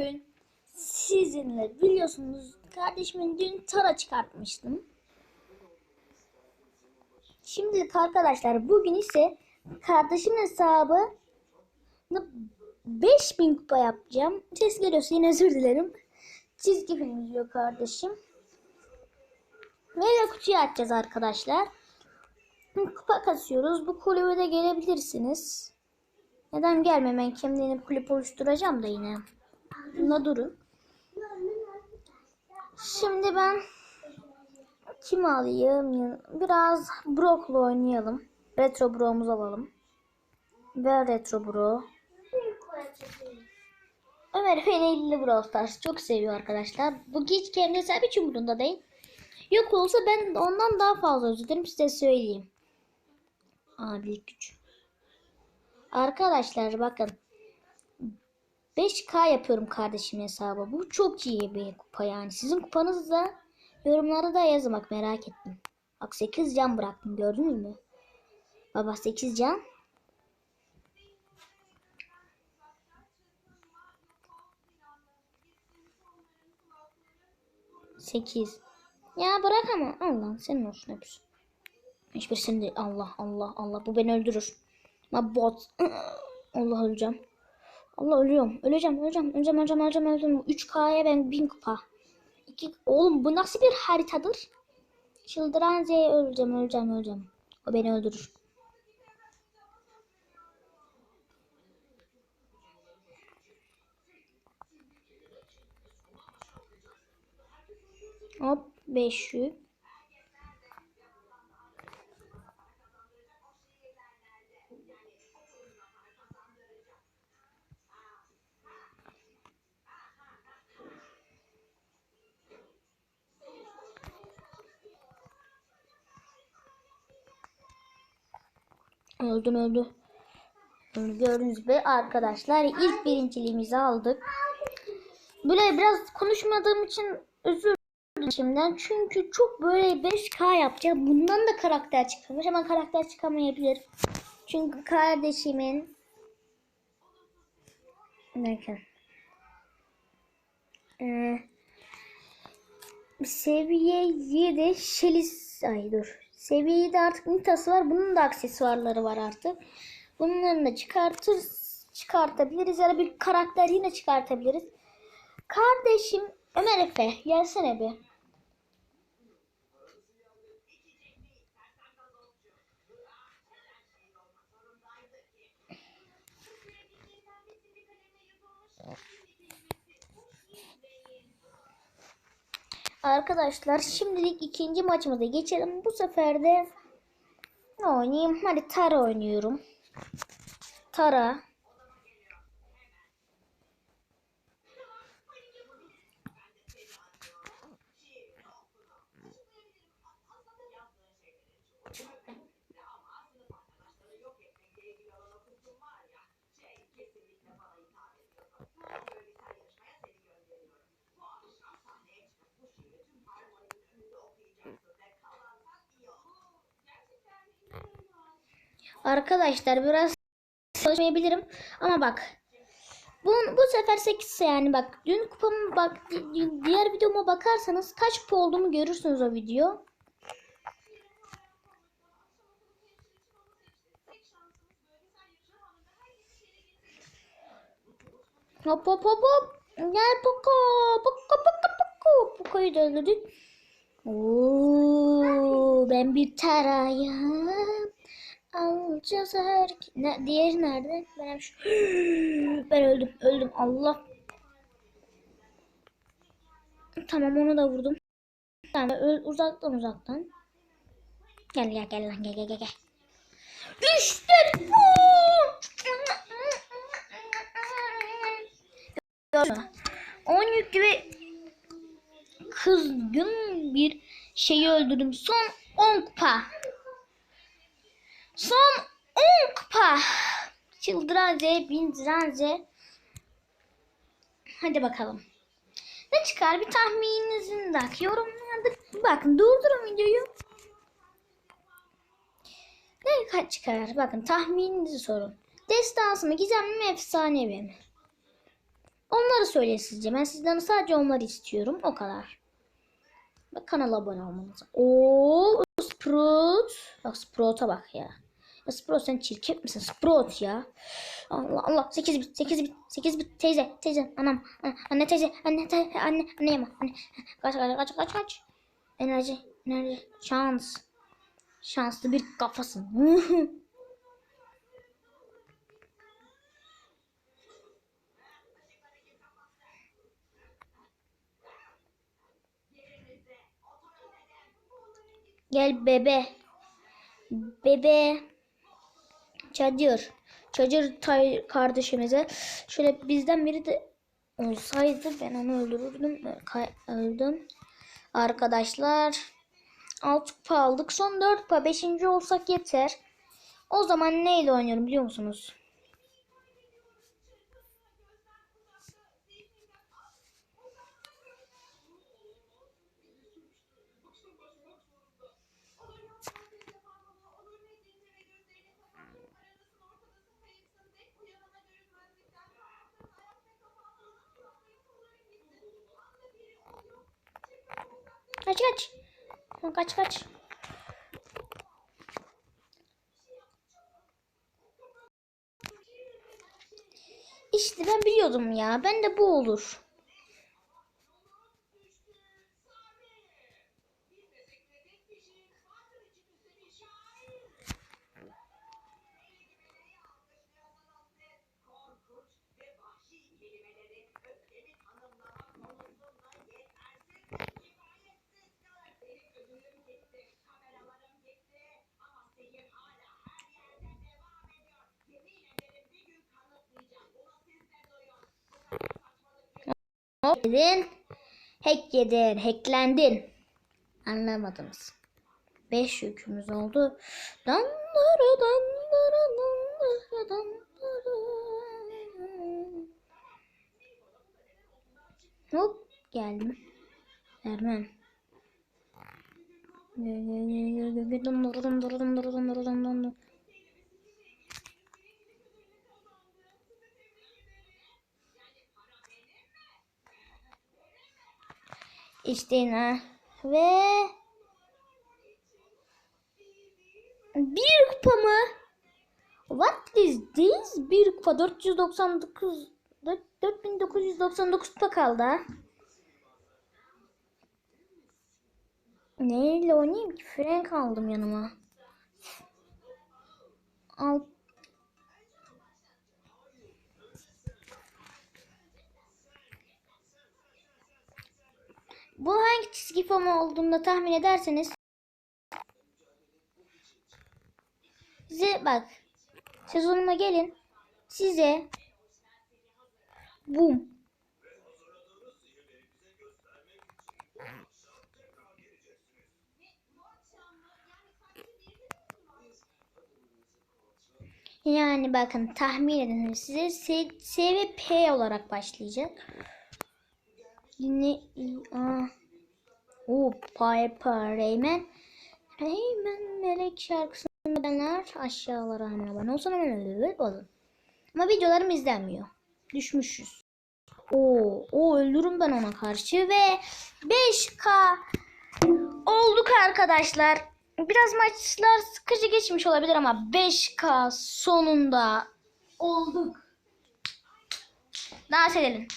bugün sizinle biliyorsunuz kardeşimin dün tara çıkartmıştım. Şimdilik arkadaşlar bugün ise kardeşimin hesabı 5000 kupa yapacağım. Ses geliyorsa yine özür dilerim. Çizgi film izliyor kardeşim. Mega kutuyu açacağız arkadaşlar. Kupa kasıyoruz. Bu kulübe de gelebilirsiniz. Neden gelmem? Ben kendini kulüp oluşturacağım da yine. Bunda durun. Şimdi ben kim alayım? Biraz Brock'la oynayalım. Retro Bro'muzu alalım. Ve Retro Bro. Ömer Feneyli Brawl Stars çok seviyor arkadaşlar. Bu hiç kendisi hiç umurunda değil. Yok olsa ben ondan daha fazla üzülürüm size söyleyeyim. Abilik güç. Arkadaşlar bakın. 5K yapıyorum kardeşim hesabı. Bu çok iyi bir kupa yani. Sizin kupanız da yorumlara da yazın bak merak ettim. Bak 8 can bıraktım gördünüz mü? Baba 8 can. Sekiz. Ya bırak ama. Allah senin olsun hepsi. Hiçbir senin değil. Allah Allah Allah. Bu beni öldürür. Ma bot. Allah öleceğim. Allah ölüyorum. Öleceğim, öleceğim, öleceğim, öleceğim, öleceğim, öleceğim. 3K'ya ben 1000 kupa. İki... Oğlum bu nasıl bir haritadır? Çıldıran Z öleceğim, öleceğim, öleceğim. O beni öldürür. Hop 500. Öldüm öldü. Gördüğünüz gibi arkadaşlar ilk birinciliğimizi aldık. Böyle biraz konuşmadığım için özür dilerim şimdiden. Çünkü çok böyle 5K yapacağım. Bundan da karakter çıkmış ama karakter çıkamayabilir. Çünkü kardeşimin Bakın. Ee, seviye 7 Şelis ay dur. Seviye 7 artık Nita'sı var. Bunun da aksesuarları var artık. Bunları da çıkartır çıkartabiliriz ya da bir karakter yine çıkartabiliriz. Kardeşim Ömer Efe gelsene bir. Arkadaşlar şimdilik ikinci maçımıza geçelim. Bu sefer de ne oynayayım? Hadi Tara oynuyorum. Tara. Arkadaşlar biraz çalışmayabilirim ama bak bu, bu sefer 8 yani bak dün kupamı bak di- di- diğer videoma bakarsanız kaç kupa olduğumu görürsünüz o video. Hop hop hop hop. Gel Poco. Poco Poco Poco. Poco'yu da öldürdük. Oo, ben bir tarayım. Alacağız her... Ne, diğeri nerede? Ben şu... Ben öldüm. Öldüm. Allah. Tamam onu da vurdum. Tamam öl, uzaktan uzaktan. Gel gel gel lan gel gel gel. İşte bu. 10 yüklü ve kızgın bir şeyi öldürdüm. Son 10 kupa. Son 10 kupa. Çıldıran Z. Hadi bakalım. Ne çıkar bir tahmininizin de yorumlarda bakın durdurun videoyu. Ne kaç çıkar? Bakın tahmininizi sorun. Destansı mı, gizemli mi, efsanevi mi? Onları söyleyin sizce. Ben sizden sadece onları istiyorum. O kadar. Bak kanala abone olmanız. Oo Sprout. Bak Sprout'a bak ya. Ya Sprout sen çirkef misin? Sprout ya. Allah Allah. 8 bit 8 bit 8 bit. Teyze teyze. Anam. Anne teyze. Anne teyze. Anne anne yeme. Anne. Kaç kaç kaç kaç kaç. Enerji enerji. Şans. Şanslı bir kafasın. Gel bebe. Bebe. Çadır. Çadır tay kardeşimize. Şöyle bizden biri de olsaydı ben onu öldürürdüm. Öldüm. Arkadaşlar. 6 kupa aldık. Son 4 kupa. 5. olsak yeter. O zaman neyle oynuyorum biliyor musunuz? Kaç kaç. Kaç kaç. İşte ben biliyordum ya. Ben de bu olur. Hop yedin. Hack yedin. Hacklendin. Anlamadınız. 5 yükümüz oldu. Dandara dandara dandara dandara. Hop geldim. Vermem. Dandara dandara dandara dandara dandara. İşte ve bir kupa mı? What is this? Bir kupa 499 dört- 4999 kupa kaldı. Neyle oynayayım ki? Frank aldım yanıma. Al. Bu hangi çizgi film olduğunu tahmin ederseniz size bak sezonuma gelin size bum yani bakın tahmin edin size S, S ve P olarak başlayacak. Yine Aa. O Piper Rayman. Rayman Melek şarkısını bilenler aşağılara hemen abone olsun hemen öyle olun. Ama videolarım izlenmiyor. Düşmüşüz. Oo, o öldürürüm ben ona karşı ve 5K olduk arkadaşlar. Biraz maçlar sıkıcı geçmiş olabilir ama 5K sonunda olduk. Dans edelim.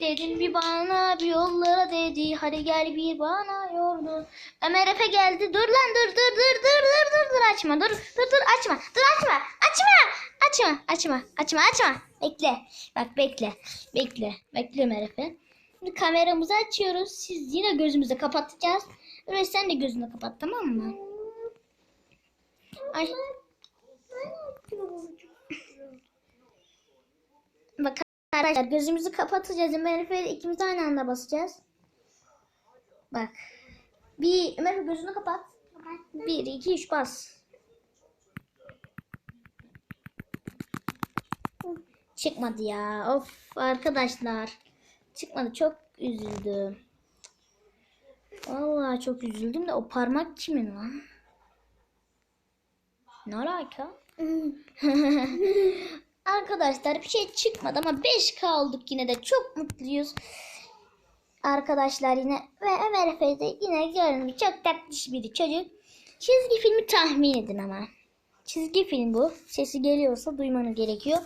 Dedin bir bana bir yollara dedi. Hadi gel bir bana yordu. Ömer Efe geldi. Dur lan dur dur dur dur dur dur dur açma. Dur dur dur açma. Dur açma. Açma. Açma. Açma. Açma açma. Bekle. Bak bekle. Bekle. Bekle Ömer Efe. Şimdi kameramızı açıyoruz. Siz yine gözümüzü kapatacağız. Öyle sen de gözünü kapat tamam mı? Ay. Bak arkadaşlar gözümüzü kapatacağız. Ömer Efe ile ikimiz aynı anda basacağız. Bak. Bir Ömer gözünü kapat. Bir, iki, üç bas. Çıkmadı ya. Of arkadaşlar. Çıkmadı. Çok üzüldüm. Vallahi çok üzüldüm de o parmak kimin lan? Ne alaka? Arkadaşlar bir şey çıkmadı ama 5 kaldık yine de çok mutluyuz. Arkadaşlar yine ve Ömer Efe yine görünmüş çok tatlış bir çocuk. Çizgi filmi tahmin edin ama. Çizgi film bu. Sesi geliyorsa duymanız gerekiyor.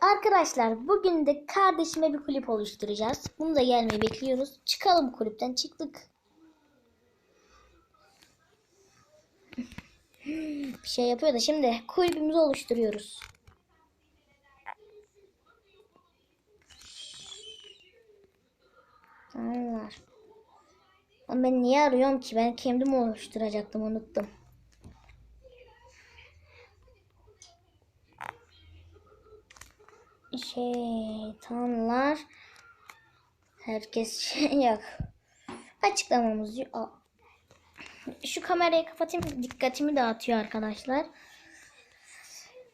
Arkadaşlar bugün de kardeşime bir kulüp oluşturacağız. Bunu da gelmeyi bekliyoruz. Çıkalım kulüpten. Çıktık. Bir şey yapıyor da şimdi kulübümüzü oluşturuyoruz. Tamamlar. Ama ben niye arıyorum ki? Ben kendim oluşturacaktım unuttum. Şeytanlar. Herkes şey yok. Açıklamamız yok. Şu kamerayı kapatayım. Dikkatimi dağıtıyor arkadaşlar.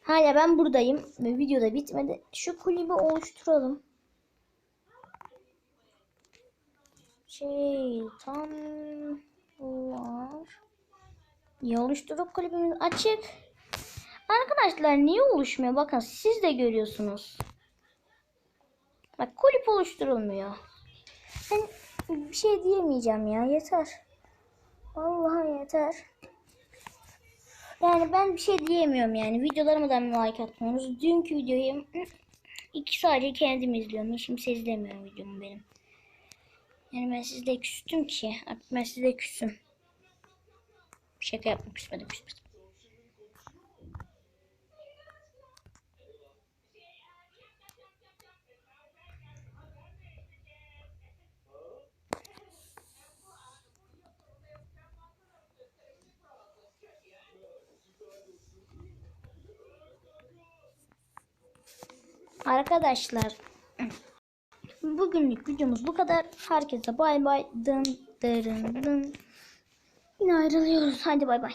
Hala ben buradayım. Ve video da bitmedi. Şu kulübü oluşturalım. Şeytanlar. Niye oluşturup kulübümüz açık? Arkadaşlar niye oluşmuyor? Bakın siz de görüyorsunuz. Bak kulüp oluşturulmuyor. Ben bir şey diyemeyeceğim ya. Yeter. Vallahi yeter. Yani ben bir şey diyemiyorum yani. Videolarıma da like atmıyorsunuz. Dünkü videoyu iki sadece kendim izliyorum. Hiç kimse izlemiyor videomu benim. Yani ben sizde küstüm ki. Artık ben sizde küsüm. Şaka yapmak küsmedim küsmedim. Arkadaşlar bugünlük videomuz bu kadar. Herkese bay bay. Dın dırın dın. Yine ayrılıyoruz. Hadi bay bay.